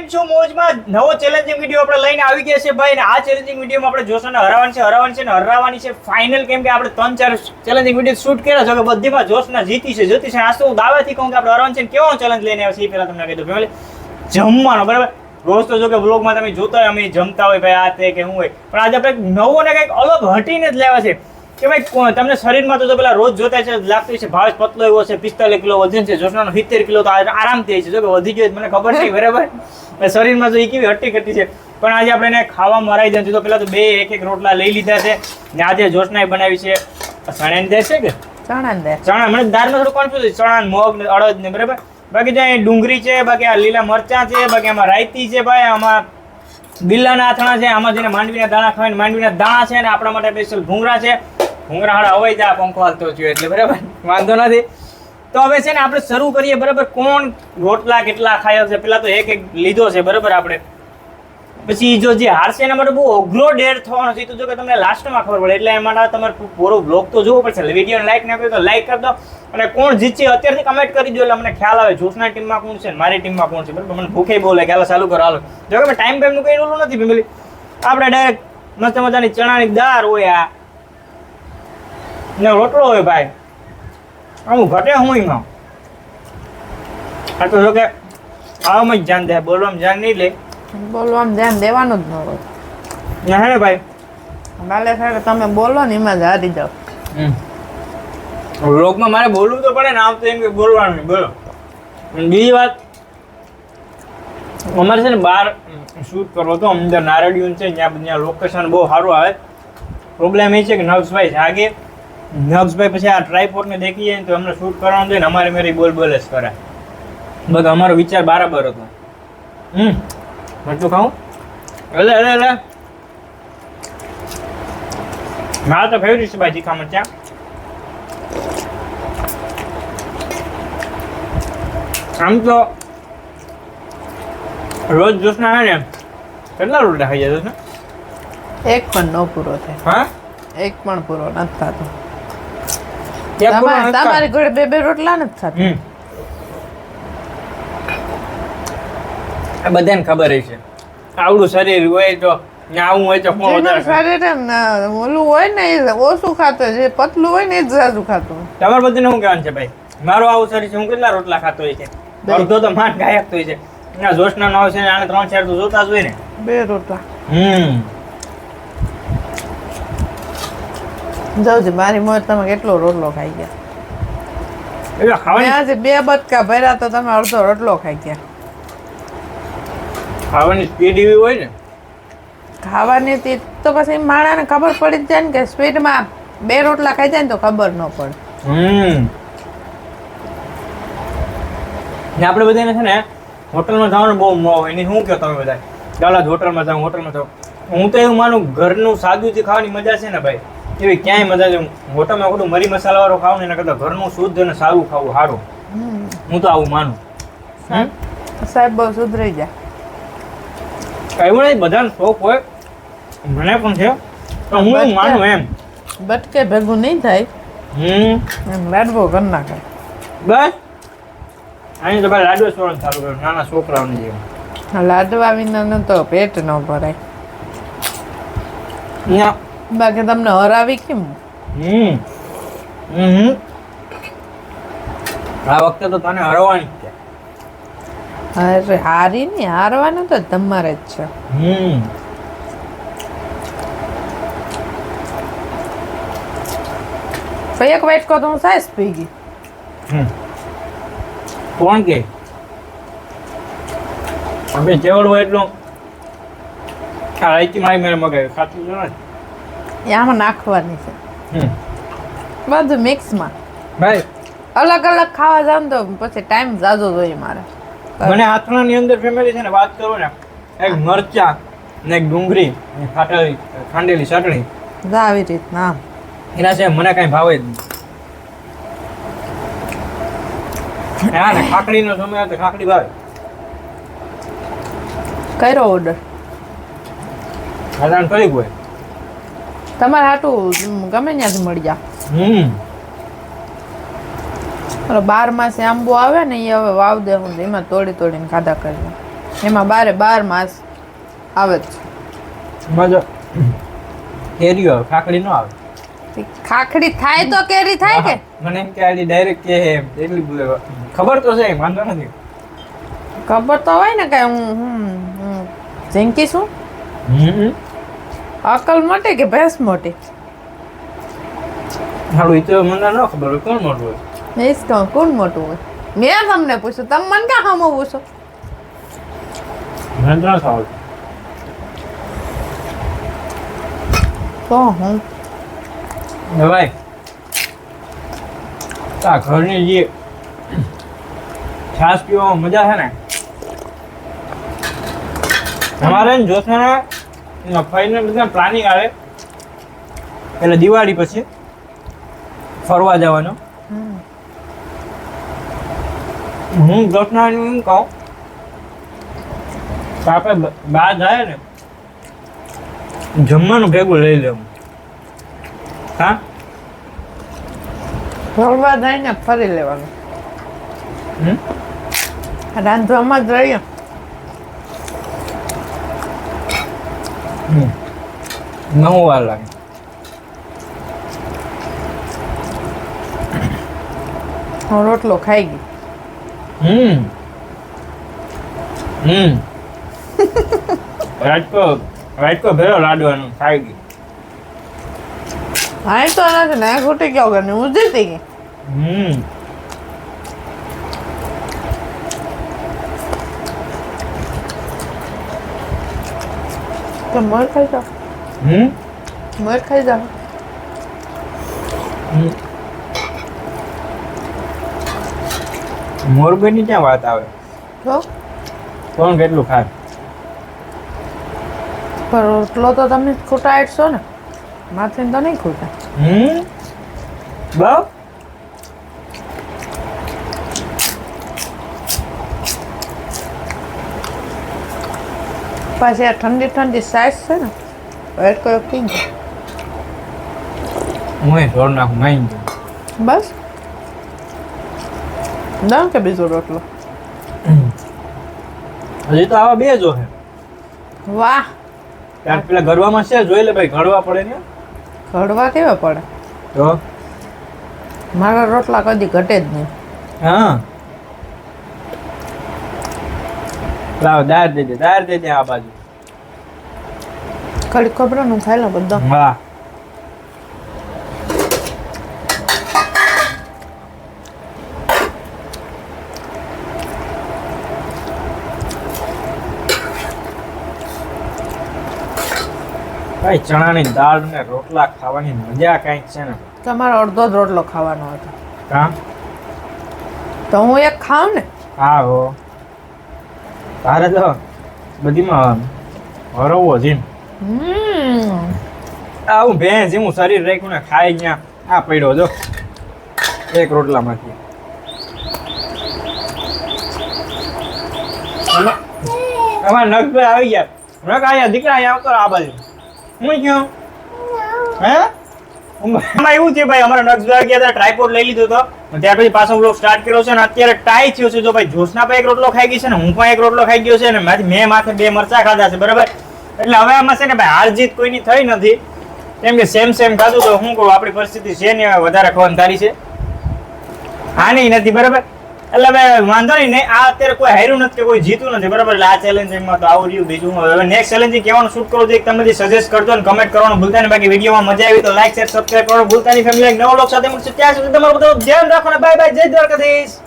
કેમ છો? મોજમાં નવો ચેલેન્જિંગ વીડિયો આપણે લઈને આવી ગયા છે ભાઈ, અને આ ચેલેન્જિંગ વિડીયોમાં આપણે જોશોને હરાવવાની છે હરાવવાની છે, ને હરાવવાની છે ફાઇનલ કેમ કે આપણે ત્રણ ચાર ચેલેન્જિંગ વીડિયો શૂટ કર્યા છે કે બધીમાં જોશના જીતી છે જીતી છે. આ તો હું દાવાથી કહું કે આપણે હરાવવાનું છે કેવો ચેલેન્જ લઈને આવ્યા છે એ પહેલા તમને કહી દઉં. ફેમિલી, જમવાનો, બરાબર? રોજ તો જો કે વ્લોગમાં તમે જોતા હોય, અમે જમતા હોય, ભાઈ, આ તે કે હું હોય. પણ આજે આપણે નવો ને કંઈક અલગ હટીને જ લેવા છે. કે ભાઈ તમને શરીરમાં તો પેલા રોજ જોતા છે, લાગતું છે, ભાવેશ પતલો એવો છે, પિસ્તાલીસ કિલો વજન છે, જોશનાનો સિત્તેર કિલો તો આરામથી છે. જો કે વધી ગયો મને ખબર નહીં બરાબર? શરીરમાં તો એ કેવી હટ્ટી કટ્ટી છે? પણ આજે આપણે એને ખાવા મરાઈ જાય તો પેલા તો બે એક એક રોટલા લઈ લીધા છે. ને આજે જોશનાએ બનાવી છે સણેન દે છે કે? ચણા મને દાળમાં થોડું કોન્ફ્યુઝ ચણા મગ ને અડદ ને બરાબર? બાકી ત્યાં ડુંગળી છે બાકી આ લીલા મરચાં છે બાકી આમાં રાયતી છે ભાઈ આમાં બિલ્લાના આથણા છે આમાં જેને માંડવીના દાણા ખાય ને માંડવીના દાણા છે ને આપણા માટે સ્પેશિયલ ભૂંગળા છે. ભૂંગળા હાડા હવાઈ જા પંખો હાલતો થયો એટલે બરાબર? વાંધો નથી. તો હવે છે ને આપણે શરૂ કરીએ, બરાબર? કોણ રોટલા કેટલા ખાયા છે? પેલા તો એક એક લીધો છે, બરાબર આપણે? પછી જો જે હારશે એના માટે બહુ અઘરો ડેર થવાનો છે. તો જો કે તમને લાસ્ટમાં ખબર પડે, એટલે એમાં તમારે પૂરો બ્લોગ તો જોવો પડશે. વીડિયો લાઈક ના કર્યો તો લાઈક કરી દો. અને કોણ જીતશે અત્યારથી કમેન્ટ કરી દો એટલે અમને ખ્યાલ આવે જોશના ટીમમાં કોણ છે મારી ટીમમાં કોણ છે, બરાબર? મને ભૂખે બોલે કે ચાલુ કરો, હાલો. જો કે ટાઈમ ટાઈમનું કંઈ ઓલું નથી, ફેમિલી. આપણે ડાયરેક્ટ મસ્ત મજાની ચણાની દાળ હોય આ. ને રોટલો હોય ભાઈ. આમ ઘટે હું એમાં. આ તો જો કે આવામાં જ ધ્યાન દે બોલવામાં ધ્યાન નહીં લે બોલવામાં ધ્યાન દેવાનું જ ન હોય. ના હે ભાઈ? કાલે સાહેબ તમે બોલો ને એમાં જ હારી જાઓ. વ્લોગમાં મારે બોલવું તો પડે ને આમ તો એમ કે બોલવાનું નહીં બોલો. બીજી વાત અમારે છે ને બહાર શૂટ કરવો તો અંદર નારડિયું છે ત્યાં ત્યાં લોકેશન બહુ સારું આવે. પ્રોબ્લેમ એ છે કે નર્સભાઈ જાગે નક્ષભાઈ પછી આ ટ્રાયપોર્ટને દેખીએ તો અમને શૂટ કરવાનું છે ને અમારે મેરી બોલ બોલ જ કરે બસ અમારો વિચાર બરાબર હતો. હમ. મટલું ખાઉં? એટલે એટલે એટલે મારા તો ફેવરિટ છે ભાઈ તીખા મરચા. આમ તો રોજ જોશના હે ને કેટલા રોટલા ખાઈ જાય જોશના એક પણ ન પૂરો થાય. હા? એક પણ પૂરો નથી થતો. તમારે નથી તમારી ઘરે બે બે રોટલા નથી થતા. બધાને ખબર હશે. આવડું શરીર હોય તો આવું હોય તો? શરીર ઓલું હોય ને એ ઓછું ખાતો છે પતલું હોય ને એ જાજુ ખાતું તમારે બધાને શું કહેવાનું છે ભાઈ? મારું આવું શરીર છે હું કેટલા રોટલા ખાતો હોય છે. અડધો તો માંડ ગાયક હોય છે. ના જોશના નો છે આને ત્રણ ચાર તો જોતા જ હોય ને. બે રોટલા. હમ. જવજી મારી મોજ તમે કેટલો રોટલો ખાઈ ગયા. એટલે ખાવાની આજે બે બટકા ભર્યા તો તમે અડધો રોટલો ખાઈ ગયા. ખાવાની સ્પીડ એવી હોય ને? ખાવાની હતી તો પછી માણાને ખબર પડી જ જાય ને કે સ્પીડમાં બે રોટલા ખાઈ જાય ને તો ખબર ન પડે. હમ. ને આપણે બધાને છે ને હોટલમાં જવાનું બહુ મોહ હોય એની શું કહો તમે બધા? ચાલો હોટલમાં જાઉં હોટલમાં જાઉં. હું તો એવું માનું ઘરનું સાદું જે ખાવાની મજા છે ને ભાઈ. એવી ક્યાંય મજા મોટામાં ખોટું મરી મસાલાવાળું ખાવું ને એના કરતાં ઘરનું શુદ્ધ અને સારું ખાવું સારું હું તો આવું માનું? સાહેબ બહુ સુધરી જાય એવું નહીં બધાનો શોખ હોય. મને પણ છે. પણ હું માનું એમ. બટકે ભેગું નહીં થાય. હમ? એમ ઘર ના નાખે બસ. અહીં તો ભાઈ લાડવો સોરણ ચાલુ કર્યું. નાના છોકરાઓને જેવું લાડવા વિના તો પેટ ન ભરાય. અહીંયા બાકી તમને હરાવી કેમ? હમ. હમ. આ વખતે તો તને હરવાની છે. અરે હારી ને હારવાનું તો તમારે જ છે. હમ. એક વાટકો તો હું સાઈઝ પી ગઈ. કોણ કે? અમે જેવડ હોય એટલું. આ રાઈતી મારી મેળ મગાવી. ખાતું છે ને એ આમાં નાખવાની છે. બધું મિક્સમાં. ભાઈ. અલગ અલગ ખાવા જાવ તો પછી ટાઈમ જાજો જોઈએ મારે. મને આથણાની અંદર ફેમિલી છે ને વાત કરું ને એક મરચા ને એક ડુંગળી ને ખાટેલી ખાંડેલી ચટણી. આવી રીતના. એના છે મને કાંઈ ભાવે જ નહીં. હા ને ખાખડીનો સમય હતો ખાખડી ભાવે. કર્યો ઓર્ડર સાધારણ કરી હોય. તમારે હાટું ગમે ત્યાંથી મળી જા હમ. બાર માસે આંબો આવે ને એ હવે વાવ દે હું એમાં તોડી તોડીને ખાધા કરી એમાં બારે બાર માસ આવે જ એમાં જો કેરીઓ આવે ખાખડી ન આવે. ખાખડી થાય તો કેરી થાય કે? મને એમ કે આડી ડાયરેક્ટ કે એમ એટલી ખબર તો છે વાંધો નથી. ખબર તો હોય ને કે હું હું શું? છું હમ. અકલ મોટી કે ભેંસ મોટી? હાલો એ તો મને ન ખબર હોય કોણ મોટું હોય? એ જ કહું કોણ મોટું હોય? મેં તમને પૂછ્યું તમે મને ક્યાં હામો પૂછો? મેં તો ન તો હું? ભાઈ આ ઘરની જે છાશ પીવામાં મજા છે ને? અમારે ને જોશના બધા પ્લાનિંગ આવે. એટલે દિવાળી પછી ફરવા જવાનો. હું જોશનાને એમ કહું કે આપણે બહાર જાય ને જમવાનું ભેગું લઈ લેવું હા? ફરવા જાય ને ફરી લેવાનું. રાંધવામાં જ રહીએ. નવું વાર લાગે રોટલો ખાઈ ગયો હમ. હમ. રાજકો રાજકો ભેળો લાડવાનું ખાઈ ગયું હા તો નથી ને ખૂટી ગયો કે હું જીતી ગઈ. હમ. તો મર ખાઈ જાઓ. હમ? મર ખાઈ જાઓ. મોરબીની ક્યાં વાત આવે? તો કોણ કેટલું ખાય? પણ રોટલો તો તમે ખૂટા આટશો ને. માથે તો નહીં ખૂટા. હમ? બહુ? પાછી આ ઠંડી ઠંડી સાઈઝ છે ને વેટ કરો પી ગયો હું એ જોર નાખું માઈ બસ. ના કે બીજો રોટલો? હજી તો આવા બે જો છે વાહ. ત્યારે પેલા ગરવામાં છે જોઈ લે ભાઈ ઘડવા પડે ને. ઘડવા કેવા પડે? તો? મારા રોટલા કદી ઘટે જ નહીં. હા. લાવ દાર દેજે દાર દાળ દે દે આ બાજુ. ખાલી ખબરનું ખાઈ લઉં બધો. વાહ ભાઈ ચણાની દાળ ને રોટલા ખાવાની મજા કંઈક છે ને? તમારો અડધો જ રોટલો ખાવાનો હતો. હા? તો હું એક ખાઉં ને? હા હો. તારે તો બધીમાં હરવવો છે આવું હમ. આ હું ભેંસ હું શરીર રાખ્યું ને ખાઈ ગયા. આ પડ્યો જો. એક રોટલામાંથી અમારા નખભાઈ આવી ગયા. નખ આયા દીકરા અહીંયા આવતો આ બાજુ. હું ક્યાં? હે? આમાં એવું છે ભાઈ, અમારા નક્ષભાઈ ગયા હતા ટ્રાયપોડ લઈ લીધો હતો. અને ત્યાર પછી પાછો બ્લોગ સ્ટાર્ટ કર્યો છે અને અત્યારે ટાઈ થયો છે. જો ભાઈ, જોશના પણ એક રોટલો ખાઈ ગઈ છે ને, હું પણ એક રોટલો ખાઈ ગયો છે ને મારી મેં માથે બે મરચા ખાધા છે, બરાબર? એટલે હવે આમાં છે ને ભાઈ હાર જીત કોઈની થઈ નથી. કેમ કે સેમ સેમ ખાધું તો હું કહું, આપણી પરિસ્થિતિ છે ને વધારે ખવાન તારી છે. હા નહીં નથી, બરાબર? એટલે હવે વાંધો નહીં નહીં આ અત્યારે કોઈ હાર્યું નથી કે કોઈ જીતું નથી, બરાબર? એટલે આ ચેલેન્જિંગમાં તો આવું રહ્યું, બીજું હવે નેક્સ્ટ ચેલેન્જિંગ કહેવાનું શૂટ કરો છો એક તમે સજેસ્ટ કરજો અને કમેન્ટ કરવાનું ભૂલતા નહીં, બાકી વિડીયોમાં મજા આવી તો લાઈક શેર સબસ્ક્રાઈબ કરો ભૂલતા નહીં ફેમિલી નવો લોક સાથે મળશે. ત્યાં સુધી તમારું બધું ધ્યાન રાખો ને બાય બાય જય દ્વારકાધીશ.